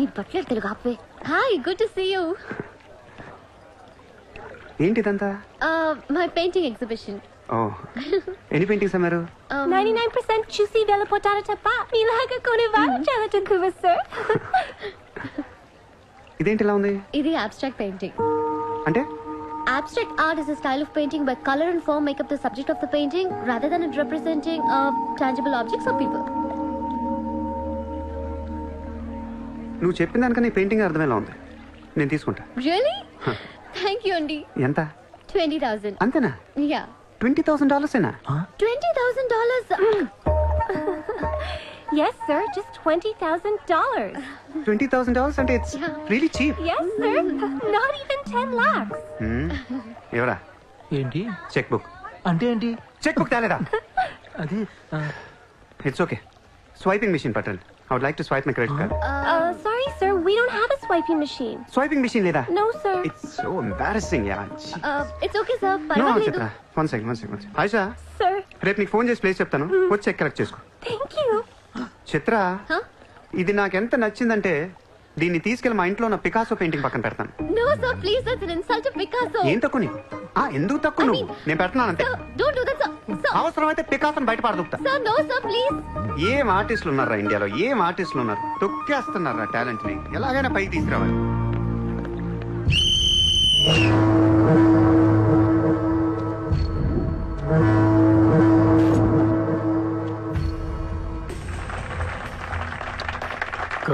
నీ బట్టలు తెలుగు ఆపే hi good to see you ఏంటిదంతా మై పెయింటింగ్ ఎగ్జిబిషన్ ఓ ఎన్ని పెయింటింగ్స్ అమ్మారు నైన్టీ నైన్ పర్సెంట్ చూసి వెళ్ళిపోతారు తప్ప మీలాగా కొనేవారు చాలా తక్కువ సార్ ఇదేంటి ఇలా ఉంది ఇది అబ్స్ట్రాక్ట్ పెయింటింగ్ అంటే Abstract art is a style of painting where color and form make up the subject of the painting rather than it representing uh, tangible objects or people. నువ్వు చెప్పిన దానికన్నా పెయింటింగ్ అర్థమేలా ఉంది? నేను తీసుకుంటా. Really? Thank you, Andy. ఎంత? 20,000. అంతేనా? Yeah. Twenty thousand డాలర్సేనా $20,000. Yes, sir, just $20,000. Twenty thousand dollars అంటే it's Yeah. Really cheap Yes, sir, not even 10 lakhs. ఎవరా? ఏంటి? చెక్ బుక్ అంటే ఏంటి? చెక్ బుక్ తేలేదా? అది ఇట్స్ ఓకే స్వైపింగ్ మిషన్ పట్టండి I would like to swipe my credit card Uh, sorry, we don't have a swiping machine. Swiping machine లేదా No, sir. It's so embarrassing yeah Uh, it's okay, sir. No పర్వాలేదు. Chitra one second one second Ayesha Sir, రేపు నీకు phone చేసి place చెప్తాను వచ్చి cheque collect చేసుకో thank you. Chitra Huh? ఇది నాకు ఎంత నచ్చిందంటే దీన్ని తీసుకెళ్ళి మా ఇంట్లో ఉన్న పికాసో పెయింటింగ్ పక్కన పెడతాను No, sir, please, that's an insult to Picasso. ఏం తక్కువ నీకు ఆ, ఎందుకు తక్కువ నువ్వు? నేను పెడుతున్నాను అంతే that, sir. Sir, అవసరమైతే పికాసోని బయట. ఏం ఆర్టిస్టులు ఉన్నారా ఇండియాలో? ఏం ఆర్టిస్టులు ఉన్నారు తొక్కేస్తున్నారా టాలెంట్ని. ఎలాగైనా పైకి తీసుకురావాలి.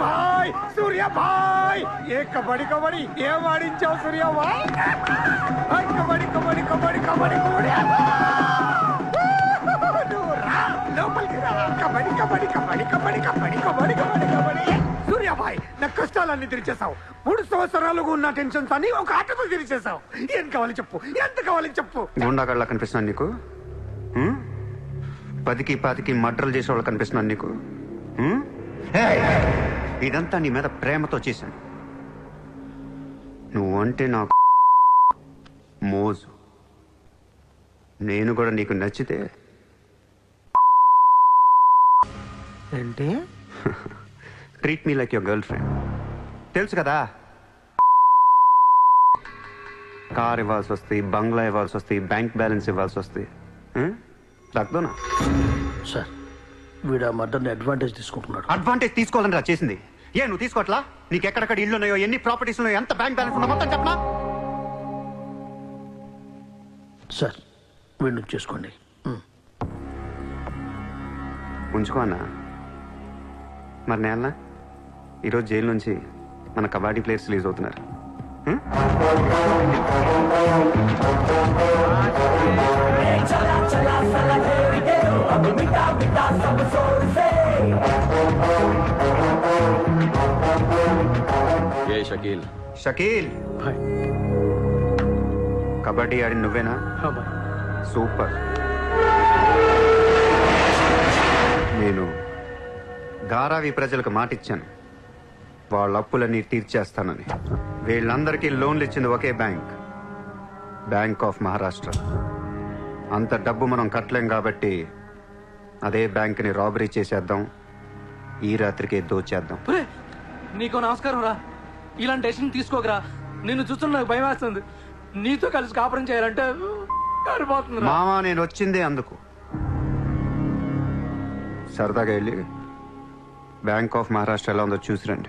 భాయ్ సూర్య భాయ్! ఏ కబడ్డీ కబడ్డీ ఏం ఆడించావు సూర్య భాయ్? కబడి కబడి కబడి కబడ్డీ కబడ్డీ నువ్వు రా, లోపలికి రా. కబడి కబడి కబడి కబడి కబడి కబడి కబడి కబడి! సూర్య భాయ్ కష్టాలన్నీ తీర్చేశావు. మూడు సంవత్సరాలుగా ఉన్న టెన్షన్స్ అన్ని ఒక ఆటతో తీర్చేశావు. ఏం కావాలి చెప్పు? ఎంత కావాలి చెప్పు? గుండాగడ్లా కనిపిస్తున్నాను నీకు? పదికి పాతికి మడ్రలు చేసేవాళ్ళు కనిపిస్తున్నాను నీకు? ఏయ్! ఇదంతా నీ మీద ప్రేమతో చేశాను. నువ్వంటే నాకు మోజు. నేను కూడా నీకు నచ్చితే ఏంటి? Treat me like your girlfriend తెలుసు కదా? కార్ ఇవ్వాల్సి వస్తాయి బంగ్లా ఇవ్వాల్సి వస్తాయి బ్యాంక్ బ్యాలెన్స్ ఇవ్వాల్సి వస్తాయి రక్తోనా సార్ వీడు ఆ మర్డర్ని అడ్వాంటేజ్ తీసుకుంటున్నాడు. అడ్వాంటేజ్ తీసుకోవాలని రా చేసింది. ఏ నువ్వు తీసుకోవట్లా? నీకు ఎక్కడెక్కడ ఇల్లు ఉన్నాయో ఎన్ని ప్రాపర్టీస్ ఉన్నాయో ఎంత బ్యాంక్ బ్యాలెన్స్ ఉన్నా మొత్తం చెప్పనా? సార్ వీడిని చేసుకోండి. ఉంచుకో అన్న. మరి నేనా? ఈరోజు జైలు నుంచి మన కబడ్డీ ప్లేయర్స్ రిలీజ్ అవుతున్నారు. హ్మ్? ఏ షకీల్? షకీల్! బాయ్ కబడ్డీ ఆడి నువ్వేనా? సూపర్. నేను ధారావి ప్రజలకు మాటిచ్చాను. వాళ్ళ అప్పులన్నీ తీర్చేస్తానని. వీళ్ళందరికీ లోన్లు ఇచ్చింది ఒకే బ్యాంక్. Bank of Maharashtra. అంత డబ్బు మనం కట్టలేం కాబట్టి అదే బ్యాంక్ని రాబరీ చేసేద్దాం. ఈ రాత్రికే దోచేద్దాం. నీకు నమస్కారం రా. ఇలాంటి డెసిషన్ తీసుకోకరా. నిన్ను చూస్తున్న నాకు భయం వేస్తుంది. నీతో కలిసి కాపురం చేయాలంటే మామా నేను వచ్చిందే అందుకు. సరదాగా వెళ్ళి బ్యాంక్ ఆఫ్ మహారాష్ట్ర ఎలా ఉందో చూసిరండి.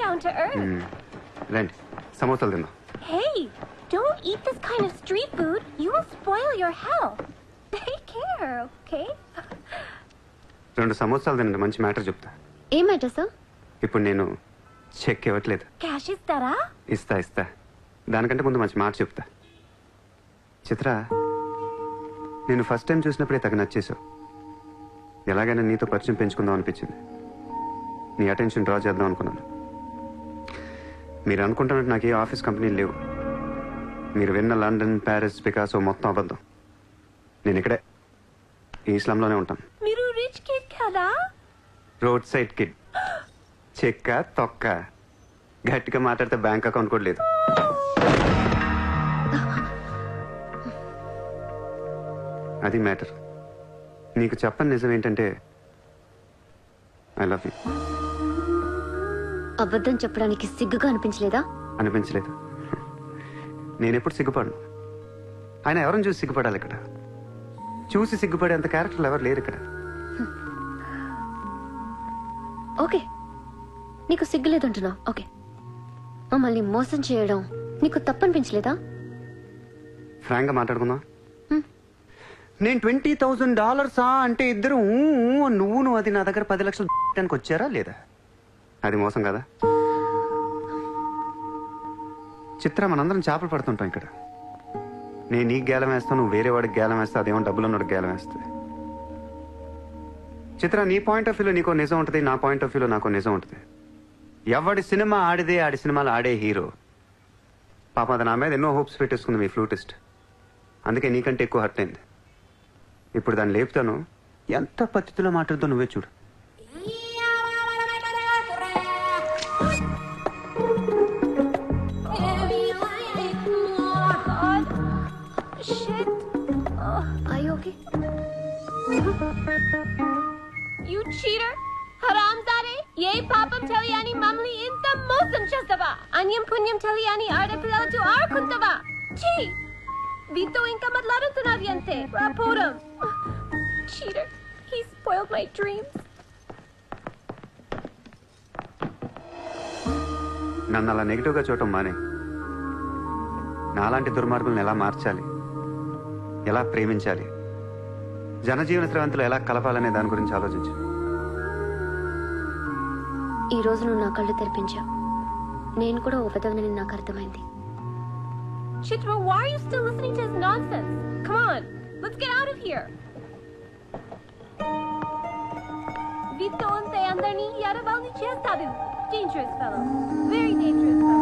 down to earth. రండి సమోసాలు తిందాం Hey, don't eat this kind of street food. You will spoil your health. Take care, okay? రెండు సమోసాలు తినండి మంచి మ్యాటర్ చెప్తా. ఏం మ్యాటర్ సార్ ఇప్పుడు నేను చెక్ ఇవ్వట్లేదు. Cash is that ఇస్తా ఇస్తా. దానికంటే ముందు మంచి మాట చెప్తా. చిత్ర నేను ఫస్ట్ టైం చూసినప్పుడే తగ్గ నచ్చేసావు ఎలాగైనా నీతో పరిచయం పెంచుకుందాం అనిపించింది. నీ అటెన్షన్ డ్రా చేద్దాం అనుకున్నాను. మీరు అనుకుంటున్నట్టు నాకు ఏ ఆఫీస్ కంపెనీలు లేవు. మీరు విన్న లండన్ ప్యారిస్ పికాసో మొత్తం అబద్ధం. నేను ఇక్కడే. ఈ ఇస్లాంలోనే ఉంటాను Miru rich kid kada? Road side kid. చెక్క తొక్క. గట్టిగా మాట్లాడితే బ్యాంక్ అకౌంట్ కూడా లేదు. అది మ్యాటర్. నీకు చెప్పని నిజం ఏంటంటే ఐ లవ్ యూ. అబద్ధం చెప్పడానికి సిగ్గుగా అనిపించలేదా? అనిపించలేదు. నేను ఎప్పుడు సిగ్గుపడను. ఆయన ఎవరిని చూసి సిగ్గుపడాలి ఇక్కడ? చూసి సిగ్గుపడేంత క్యారెక్టర్లు ఎవరు లేరు ఇక్కడ. ఓకే. నీకు సిగ్గు లేదంటున్నావు ఓకే. మమ్మల్ని మోసం చేయడం నీకు తప్పనిపించలేదా? ఫ్రాంక్గా మాట్లాడుకుందాం హ్మ్. నేను ట్వంటీ థౌజండ్ డాలర్సా అంటే ఇద్దరు నువ్వు నువ్వు అది నా దగ్గర పది లక్షలు వచ్చారా లేదా? అది మోసం కదా? చిత్ర మనందరం చేపలు పడుతుంటాం ఇక్కడ. నేను నీకు గేలం వేస్తాను నువ్వు వేరే వాడికి గేలం వేస్తా అదేమో డబ్బులు ఉన్నోడికి గేలం వేస్తుంది చిత్ర నీ పాయింట్ ఆఫ్ వ్యూలో నీకో నిజం ఉంటుంది నా పాయింట్ ఆఫ్ వ్యూలో నాకో నిజం ఉంటుంది. ఎవడి సినిమా ఆడిదే ఆడి సినిమాలు ఆడే హీరో. పాప అది నా మీద ఎన్నో హోప్స్ పెట్టేసుకుంది మీ ఫ్లూటిస్ట్. అందుకే నీకంటే ఎక్కువ హర్ట్ అయింది. ఇప్పుడు దాన్ని లేపుతాను. ఎంత పద్ధతిలో మాట్లాడుతూ నువ్వే చూడు. God. Shit. I okay You cheater! హరాంజాదే ఏ పాపం తెలియని మమ్మల్ని ఇంత మోసం చేస్తావా అన్యం పుణ్యం తెలియని ఆడపిల్లలతో ఆడుకుంటావా ఛీ వీతో ఇంకా మాట్లాడుతున్నది అంతే రాపోరం cheater he spoiled my dreams నన్ను అలా నెగిటివ్గా చూడటం మానే. నాలాంటి దుర్మార్గులను ఎలా మార్చాలి? ఎలా ప్రేమించాలి? జనజీవన స్రవంతిలో ఎలా కలపాలనే దాని గురించి ఆలోచించు. ఈ రోజు నువ్వు నా కళ్ళు తెరిపించావు నేను కూడా ఓ పెదవనని నాకు అర్థమైంది. Chitra, why are you still listening to his nonsense? Come on, let's get out of here. Vito ante Mandarni Yarabalni Chestadu. Dangerous fellow. Very dangerous fellow.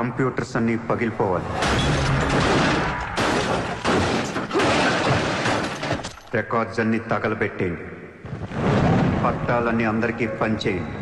Computers అన్నీ పగిలిపోవాలి. రికార్డ్స్ అన్ని తగలబెట్టేయండి. పట్టాలన్నీ అందరికీ పనిచేయండి.